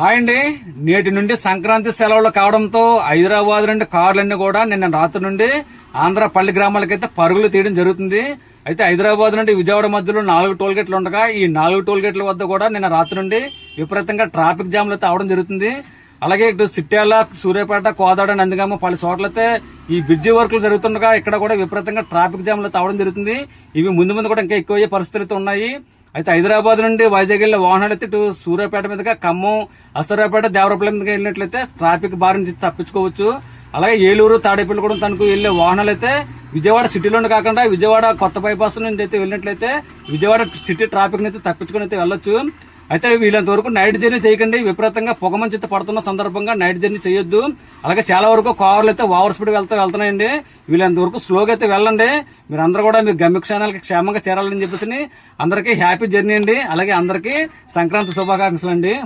Hi అండి. నేటి నుండి సంక్రాంతి సెలవులు కావడంతో హైదరాబాద్ నుండి కార్లన్నీ కూడా నిన్న రాత్రి నుండి ఆంధ్ర పల్లి గ్రామాలకైతే పరుగులు తీయడం జరుగుతుంది. అయితే హైదరాబాద్ నుండి విజయవాడ మధ్యలో నాలుగు టోల్ గేట్లు ఉండగా ఈ నాలుగు టోల్ గేట్ల వద్ద కూడా నిన్న రాత్రి నుండి విపరీతంగా ట్రాఫిక్ జామ్లు అయితే అవడం జరుగుతుంది. అలాగే ఇటు సిట్యాల సూర్యాపేట కోదాడ నందిగామ పలు చోట్లయితే ఈ బ్రిడ్జి వర్కులు జరుగుతుండగా ఇక్కడ కూడా విపరీతంగా ట్రాఫిక్ జామ్లు అయితే అవడం జరుగుతుంది. ఇవి ముందు ముందు కూడా ఇంకా ఎక్కువయ్యే పరిస్థితులు ఉన్నాయి. అయితే హైదరాబాద్ నుండి వైజాగ్ వెళ్ళే వాహనాలు అయితే ఇటు సూర్యాపేట మీదుగా ఖమ్మం అసూరాపేట దేవరపల్లి మీదుగా వెళ్ళినట్లయితే ట్రాఫిక్ బారి నుంచి తప్పించుకోవచ్చు. అలాగే ఏలూరు తాడేపల్లి కూడా తనకు వెళ్ళే వాహనాలు అయితే విజయవాడ సిటీలోనే కాకుండా విజయవాడ కొత్త బైపాస్ నుండి అయితే వెళ్ళినట్లయితే విజయవాడ సిటీ ట్రాఫిక్ అయితే తప్పించుకుని అయితే వెళ్ళొచ్చు. అయితే వీళ్ళంత వరకు నైట్ జర్నీ చేయకండి. విపరీతంగా పొగమంచి పడుతున్న సందర్భంగా నైట్ జర్నీ చేయొద్దు. అలాగే చాలా వరకు కార్లు అయితే ఓవర్ స్పీడ్ వెళ్తా వెళ్తున్నాయండి. వీళ్ళంత వరకు స్లోగా అయితే వెళ్ళండి. మీరు అందరూ కూడా మీరు గమ్యక్షానాలకి క్షేమంగా చేరాలని చెప్పేసి అందరికీ హ్యాపీ జర్నీ అండి. అలాగే అందరికీ సంక్రాంతి శుభాకాంక్షలు అండి